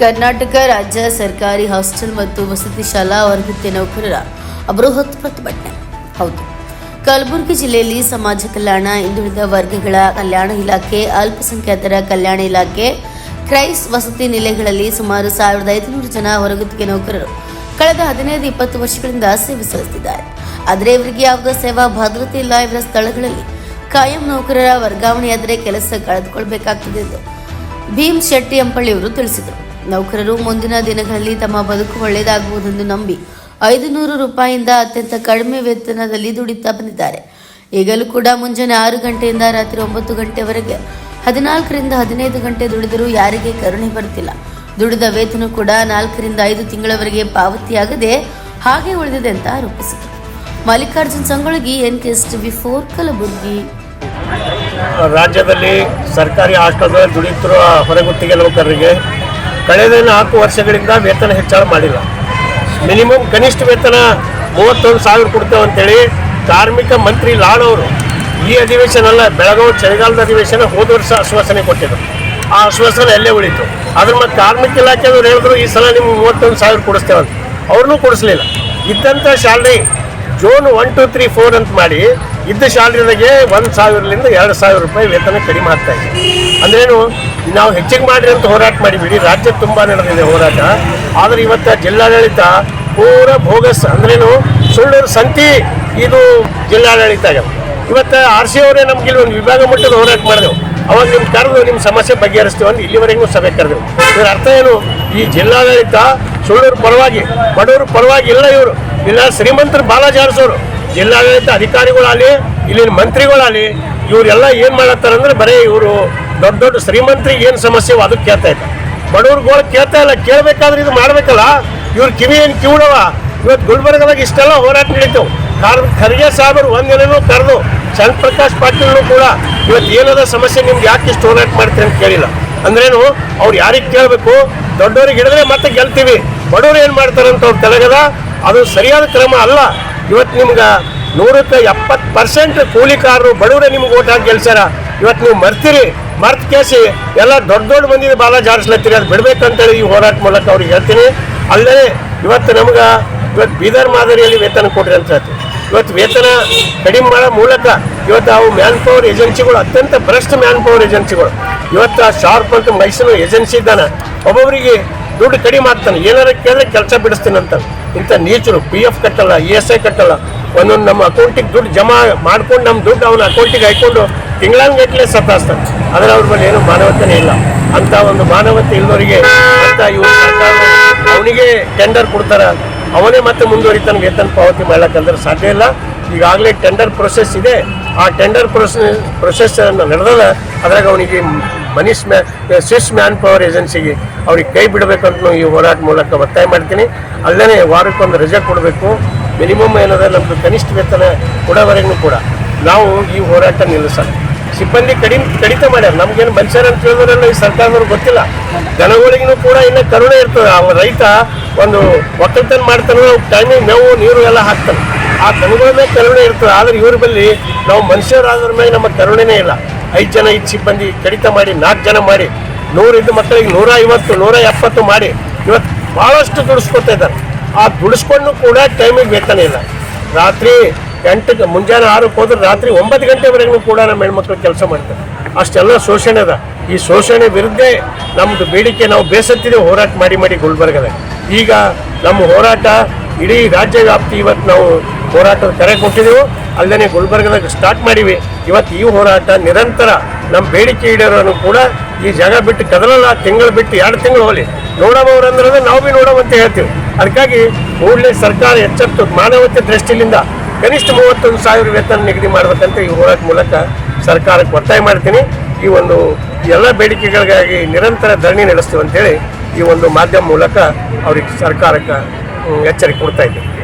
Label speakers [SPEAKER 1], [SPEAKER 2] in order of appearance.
[SPEAKER 1] ಕರ್ನಾಟಕ ರಾಜ್ಯ ಸರ್ಕಾರಿ ಹಾಸ್ಟೆಲ್ ಮತ್ತು ವಸತಿ ಶಾಲಾ ವರ್ಗತೆ ನೌಕರರ ಬೃಹತ್ ಪ್ರತಿಭಟನೆ. ಹೌದು. ಕಲಬುರಗಿ ಜಿಲ್ಲೆಯಲ್ಲಿ ಸಮಾಜ ಕಲ್ಯಾಣ, ಹಿಂದುಳಿದ ವರ್ಗಗಳ ಕಲ್ಯಾಣ ಇಲಾಖೆ, ಅಲ್ಪಸಂಖ್ಯಾತರ ಕಲ್ಯಾಣ ಇಲಾಖೆ, ಕ್ರೈಸ್ ವಸತಿ ನಿಲಯಗಳಲ್ಲಿ ಸುಮಾರು ಸಾವಿರದ ಐದುನೂರು ಜನ ಹೊರಗುತ್ತಿಗೆ ನೌಕರರು ಕಳೆದ ಹದಿನೈದು, ಇಪ್ಪತ್ತು ವರ್ಷಗಳಿಂದ ಸೇವೆ ಸಲ್ಲಿಸುತ್ತಿದ್ದಾರೆ. ಆದರೆ ಇವರಿಗೆ ಯಾವುದೇ ಸೇವಾ ಭದ್ರತೆ ಇಲ್ಲ. ಇವರ ಸ್ಥಳಗಳಲ್ಲಿ ಕಾಯಂ ನೌಕರರ ವರ್ಗಾವಣೆಯಾದರೆ ಕೆಲಸ ಕಳೆದುಕೊಳ್ಬೇಕಾಗ್ತದೆ ಎಂದು ಭೀಮ್ ಶೆಟ್ಟಿ ಅಂಪಳ್ಳಿಯವರು ತಿಳಿಸಿದರು. ನೌಕರರು ಮುಂದಿನ ದಿನಗಳಲ್ಲಿ ತಮ್ಮ ಬದುಕು ಒಳ್ಳೆಯದಾಗುವುದೆಂದು ನಂಬಿ ಐದು ನೂರು ರೂಪಾಯಿಯಿಂದ ಅತ್ಯಂತ ಕಡಿಮೆ ವೇತನದಲ್ಲಿ ದುಡಿತಾ ಬಂದಿದ್ದಾರೆ. ಈಗಲೂ ಕೂಡ ಮುಂಜಾನೆ ಆರು ಗಂಟೆಯಿಂದ ರಾತ್ರಿ ಒಂಬತ್ತು ಗಂಟೆವರೆಗೆ ಹದಿನಾಲ್ಕರಿಂದ ಹದಿನೈದು ಗಂಟೆ ದುಡಿದರೂ ಯಾರಿಗೆ ಕರುಣೆ ಬರುತ್ತಿಲ್ಲ. ದುಡಿದ ವೇತನ ಕೂಡ ನಾಲ್ಕರಿಂದ ಐದು ತಿಂಗಳವರೆಗೆ ಪಾವತಿಯಾಗದೆ ಹಾಗೆ ಉಳಿದಿದೆ ಅಂತ ಆರೋಪಿಸಿದರು Mallikarjun Sangolagi N K S TV four, Kalaburagi.
[SPEAKER 2] ರಾಜ್ಯದಲ್ಲಿ ಸರ್ಕಾರಿ ಹಾಸ್ಟೆಲ್ ದುಡಿಯುತ್ತಿರುವ ಹೊರಗುತ್ತಿಗೆ ನೌಕರರಿಗೆ ಕಳೆದ ನಾಲ್ಕು ವರ್ಷಗಳಿಂದ ವೇತನ ಹೆಚ್ಚಳ ಮಾಡಿಲ್ಲ. ಮಿನಿಮಮ್ ಕನಿಷ್ಠ ವೇತನ ಮೂವತ್ತೊಂದು ಸಾವಿರ ಕೊಡ್ತೇವೆ ಅಂತೇಳಿ ಕಾರ್ಮಿಕ ಮಂತ್ರಿ ಲಾಡ್ ಅವರು ಈ ಅಧಿವೇಶನ ಅಲ್ಲ, ಬೆಳಗಾವಿ ಚಳಿಗಾಲದ ಅಧಿವೇಶನ ಹೋದ ವರ್ಷ ಆಶ್ವಾಸನೆ ಕೊಟ್ಟಿದ್ರು. ಆ ಆಶ್ವಾಸನೆ ಅಲ್ಲೇ ಉಳಿತು. ಅದ್ರ ಮತ್ತೆ ಕಾರ್ಮಿಕ ಇಲಾಖೆಯವರು ಹೇಳಿದ್ರು, ಈ ಸಲ ನಿಮ್ಗೆ ಮೂವತ್ತೊಂದು ಸಾವಿರ ಕೊಡಿಸ್ತೇವೆ ಅಂತ. ಅವ್ರನ್ನೂ ಕೊಡಿಸ್ಲಿಲ್ಲ. ಇದ್ದಂಥ salary zone one two three four ಅಂತ ಮಾಡಿ ಇದ್ದ ಶಾಲೆಗಳಿಗೆ ಒಂದು ಸಾವಿರದಿಂದ ಎರಡು ಸಾವಿರ ರೂಪಾಯಿ ವೇತನ ಕಡಿಮೆ ಆಗ್ತಾ ಇದೆ. ಅಂದ್ರೇನು ನಾವು ಹೆಚ್ಚಿಗೆ ಮಾಡಿರಿ ಅಂತ ಹೋರಾಟ ಮಾಡಿಬಿಡಿ. ರಾಜ್ಯ ತುಂಬ ನಡೆದಿದೆ ಹೋರಾಟ. ಆದರೆ ಇವತ್ತು ಜಿಲ್ಲಾಡಳಿತ ಪೂರ ಭೋಗಸ್ ಅಂದ್ರೇನು ಸುಳ್ಳೂರು ಸಂತಿ ಇದು ಜಿಲ್ಲಾಡಳಿತ ಇವತ್ತು ಆರ್ ಸಿ ಅವರೇ ನಮ್ಗೆ ಇಲ್ಲಿ ಒಂದು ವಿಭಾಗ ಮಟ್ಟದ ಹೋರಾಟ ಮಾಡಿದೆವು. ಅವಾಗ ನಿಮ್ಮ ಕರೆದು ನಿಮ್ಮ ಸಮಸ್ಯೆ ಬಗೆಹರಿಸ್ತೀವಿ ಅಂತ ಇಲ್ಲಿವರೆಗೂ ಸಭೆ ಕರೆದೆವು. ಇದರ ಅರ್ಥ ಏನು? ಈ ಜಿಲ್ಲಾಡಳಿತ ಸುಳ್ಳೂರು ಪರವಾಗಿ, ಬಡವರು ಪರವಾಗಿ ಇಲ್ಲ ಇವರು. ಇಲ್ಲ ಶ್ರೀಮಂತರು ಬಾಲಾಜಿ ಜಿಲ್ಲಾಡಳಿತ ಅಧಿಕಾರಿಗಳಾಗಲಿ, ಇಲ್ಲಿನ ಮಂತ್ರಿಗಳಾಗಲಿ, ಇವರೆಲ್ಲ ಏನು ಮಾಡತ್ತಾರಂದ್ರೆ ಬರೀ ಇವರು ದೊಡ್ಡ ದೊಡ್ಡ ಶ್ರೀಮಂತರಿಗೆ ಏನು ಸಮಸ್ಯೆ ಅದಕ್ಕೆ ಕೇಳ್ತಾ ಇದ್ದಾರೆ ಬಡವ್ರುಗಳು ಕೇಳ್ತಾ ಇಲ್ಲ, ಕೇಳಬೇಕಾದ್ರೆ ಇದು ಮಾಡಬೇಕಲ್ಲ? ಇವ್ರ ಕಿವಿ ಏನು ಕಿವಿಡವ ಇವತ್ತು ಗುಲ್ಬರ್ಗದಾಗ ಇಷ್ಟೆಲ್ಲ ಹೋರಾಟ ನಡೀತು. ಕಾರ್ ಖರ್ಗೆ ಸಾಹೇಬರು ಒಂದಿನೂ ಕರೆದು, ಚಂದ್ ಪ್ರಕಾಶ್ ಪಾಟೀಲ್ನು ಕೂಡ ಇವತ್ತು ಏನದ ಸಮಸ್ಯೆ ನಿಮ್ಗೆ ಯಾಕೆ ಇಷ್ಟು ಹೋರಾಟ ಮಾಡ್ತೀರಿ ಅಂತ ಕೇಳಿಲ್ಲ. ಅಂದ್ರೇನು, ಅವ್ರು ಯಾರಿಗೆ ಕೇಳಬೇಕು? ದೊಡ್ಡವ್ರಿಗೆ ಹಿಡಿದ್ರೆ ಮತ್ತೆ ಗೆಲ್ತೀವಿ. ಬಡವ್ರು ಏನು ಮಾಡ್ತಾರೆ ಅಂತ ಅವ್ರು ತಲೆಗದ, ಅದು ಸರಿಯಾದ ಕ್ರಮ ಅಲ್ಲ. ಇವತ್ತು ನಿಮ್ಗೆ ನೂರಕ್ಕೆ ಎಪ್ಪತ್ತು ಪರ್ಸೆಂಟ್ ಕೂಲಿಕಾರರು ಬಡವರೇ ನಿಮ್ಗೆ ಓಟ್ ಹಾಕಿ ಗೆಲ್ಸ್ಯಾರ. ಇವತ್ತು ನೀವು ಮರ್ತೀರಿ. ಮರ್ತ್ ಕೇಸಿ ಎಲ್ಲ ದೊಡ್ಡ ದೊಡ್ಡ ಮಂದಿ ಬಾಲ ಜಾರಿಸ್ಲತ್ತೀರಿ. ಅದು ಬಿಡ್ಬೇಕಂತೇಳಿ ಈ ಹೋರಾಟ ಮೂಲಕ ಅವ್ರಿಗೆ ಹೇಳ್ತೀನಿ. ಅಲ್ಲದೆ ಇವತ್ತು ನಮ್ಗೆ ಇವತ್ತು ಬೀದರ್ ಮಾದರಿಯಲ್ಲಿ ವೇತನ ಕೊಡ್ರಿ ಅಂತ ಹೇಳ್ತೀವಿ. ಇವತ್ತು ವೇತನ ಕಡಿಮೆ ಮಾಡೋ ಮೂಲಕ ಇವತ್ತು ಅವು ಮ್ಯಾನ್ ಪವರ್ ಏಜೆನ್ಸಿಗಳು ಅತ್ಯಂತ ಭ್ರಷ್ಟ ಮ್ಯಾನ್ ಪವರ್ ಏಜೆನ್ಸಿಗಳು. ಇವತ್ತು ಆ ಶಾರ್ಪ್ ಅಂತ ಮೈಸೂರು ಏಜೆನ್ಸಿ ಇದ್ದಾನೆ. ಒಬ್ಬೊಬ್ಬರಿಗೆ ದುಡ್ಡು ಕಡಿಮೆ ಮಾಡ್ತಾನೆ ಏನಾರ ಕೇಳಿದ್ರೆ ಕೆಲಸ ಬಿಡಿಸ್ತೀನಿ ಅಂತ ಇಂಥ ನೀಚರು ಪಿ ಎಫ್ ಕಟ್ಟಲ್ಲ ಇ ಎಸ್ ಐ ಕಟ್ಟಲ್ಲ. ಒಂದೊಂದು ನಮ್ಮ ಅಕೌಂಟಿಗೆ ದುಡ್ಡು ಜಮಾ ಮಾಡ್ಕೊಂಡು ನಮ್ಮ ದುಡ್ಡು ಅವನ ಅಕೌಂಟಿಗೆ ಹಾಕ್ಕೊಂಡು ತಿಂಗಳಂಗಟ್ಲೆ ಸತಾಸ್ತಾನೆ ಆದರೆ ಅವ್ರ ಮೇಲೆ ಏನು ಮಾನವತೆನೇ ಇಲ್ಲ. ಅಂತ ಒಂದು ಮಾನವತೆ ಇಲ್ಲದವರಿಗೆ ಅಂತ ಇವರು ಅವನಿಗೆ ಟೆಂಡರ್ ಕೊಡ್ತಾರೆ. ಅವನೇ ಮತ್ತೆ ಮುಂದುವರಿತಾನೆ ವೇತನ ಪಾವತಿ ಮಾಡ್ಲಕ್ಕಂದ್ರೆ ಸಾಧ್ಯ ಇಲ್ಲ. ಈಗಾಗಲೇ ಟೆಂಡರ್ ಪ್ರೊಸೆಸ್ ಇದೆ. ಆ ಟೆಂಡರ್ ಪ್ರೊಸೆಸ್ ಪ್ರೊಸೆಸ್ ನಡೆದ ಅದ್ರಾಗ ಅವನಿಗೆ ಮನೀಶ್ ಮ್ಯಾ ಸ್ವಿಸ್ ಮ್ಯಾನ್ ಪವರ್ ಏಜೆನ್ಸಿಗೆ ಅವ್ರಿಗೆ ಕೈ ಬಿಡಬೇಕಂತ ಈ ಹೋರಾಟ ಮೂಲಕ ಒತ್ತಾಯ ಮಾಡ್ತೀನಿ. ಅಲ್ಲದೆ ವಾರಕ್ಕೊಂದು ರಜೆ ಕೊಡಬೇಕು. ಮಿನಿಮಮ್ ಏನದ ನಮ್ಮದು ಕನಿಷ್ಠ ವೇತನ ಕೊಡೋವರೆಗೂ ಕೂಡ ನಾವು ಈ ಹೋರಾಟ ನಿಲ್ಲಿಸಲ್ಲ ಸಿಬ್ಬಂದಿ ಕಡಿಮೆ, ಕಡಿತ ಮಾಡ್ಯಾರ. ನಮ್ಗೇನು ಮನುಷ್ಯರ ಅಂತ ಹೇಳಿದ್ರೆಲ್ಲ ಈ ಸರ್ಕಾರದವ್ರು ಗೊತ್ತಿಲ್ಲ. ಜನಗಳಿಗೂ ಕೂಡ ಇನ್ನೂ ಕರುಣೆ ಇರ್ತದೆ. ಆ ರೈತ ಒಂದು ಒಕ್ಕಲ್ತನ ಮಾಡ್ತಾನೆ ಟೈಮಿಗೆ ಮೇವು, ನೀರು ಎಲ್ಲ ಹಾಕ್ತಾನೆ. ಆ ದನಗಳ ಮೇಲೆ ಕರುಣೆ ಇರ್ತದೆ. ಆದರೆ ಇವ್ರ ಬಳಿ ನಾವು ಮನುಷ್ಯರಾದ್ರ ಮೇಲೆ ನಮ್ಮ ಕರುಣೆನೇ ಇಲ್ಲ. ಐದು ಜನ ಐದು ಸಿಬ್ಬಂದಿ ಕಡಿತ ಮಾಡಿ, ನಾಲ್ಕು ಜನ ಮಾಡಿ ನೂರಿದ್ದ ಮಕ್ಕಳಿಗೆ ನೂರ ಐವತ್ತು, ನೂರ ಎಪ್ಪತ್ತು ಮಾಡಿ ಇವತ್ತು ಭಾಳಷ್ಟು ದುಡಿಸ್ಕೊತಾ ಇದ್ದಾರೆ. ಆ ದುಡಿಸ್ಕೊಂಡು ಕೂಡ ಟೈಮಿಗೆ ವೇತನ ಇಲ್ಲ. ರಾತ್ರಿ ಎಂಟಕ್ಕೆ ಮುಂಜಾನೆ ಆರಕ್ಕೆ ಹೋದ್ರೆ ರಾತ್ರಿ ಒಂಬತ್ತು ಗಂಟೆವರೆಗೂ ಕೂಡ ನಮ್ಮ ಹೆಣ್ಮಕ್ಳು ಕೆಲಸ ಮಾಡ್ತಾರೆ. ಅಷ್ಟೆಲ್ಲ ಶೋಷಣೆ ಅದ. ಈ ಶೋಷಣೆ ವಿರುದ್ಧ ನಮ್ಮದು ಬೇಡಿಕೆ ನಾವು ಬೇಸತ್ತಿದೆ ಹೋರಾಟ ಮಾಡಿ ಮಾಡಿ ಗುಲ್ಬರ್ಗದಾಗ ಈಗ ನಮ್ಮ ಹೋರಾಟ ಇಡೀ ರಾಜ್ಯ ವ್ಯಾಪ್ತಿ ಇವತ್ತು ನಾವು ಹೋರಾಟದ ಕರೆ ಕೊಟ್ಟಿದ್ದೆವು ಅಲ್ಲದೆ ಗುಲ್ಬರ್ಗದಾಗ ಸ್ಟಾರ್ಟ್ ಮಾಡಿವಿ ಇವತ್ತು ಈ ಹೋರಾಟ ನಿರಂತರ ನಮ್ಮ ಬೇಡಿಕೆ ಈಡೇರೋನು ಕೂಡ ಈ ಜಾಗ ಬಿಟ್ಟು ಕದಲಲ್ಲ ತಿಂಗಳು ಬಿಟ್ಟು ಎರಡು ತಿಂಗಳು ಹೋಗಲಿ. ನೋಡಬಹುದಂದ್ರೆ ನಾವು ಭೀ ನೋಡೋವಂತ ಹೇಳ್ತೀವಿ. ಅದಕ್ಕಾಗಿ ಕೂಡಲೇ ಸರ್ಕಾರ ಎಚ್ಚೆತ್ತು, ಮಾನವತೆ ದೃಷ್ಟಿಯಿಂದ ಕನಿಷ್ಠ ಮೂವತ್ತೊಂದು ಸಾವಿರ ವೇತನ ನಿಗದಿ ಮಾಡಬೇಕಂತ ಈ ಹೋರಾಟ ಮೂಲಕ ಸರ್ಕಾರಕ್ಕೆ ಒತ್ತಾಯ ಮಾಡ್ತೀನಿ. ಈ ಒಂದು ಎಲ್ಲ ಬೇಡಿಕೆಗಳಿಗಾಗಿ ನಿರಂತರ ಧರಣಿ ನಡೆಸ್ತೀವಿ ಅಂತೇಳಿ ಈ ಒಂದು ಮಾಧ್ಯಮ ಮೂಲಕ ಅವ್ರಿಗೆ ಸರ್ಕಾರಕ್ಕೆ ಎಚ್ಚರಿಕೆ ಕೊಡ್ತಾ ಇದ್ದೀನಿ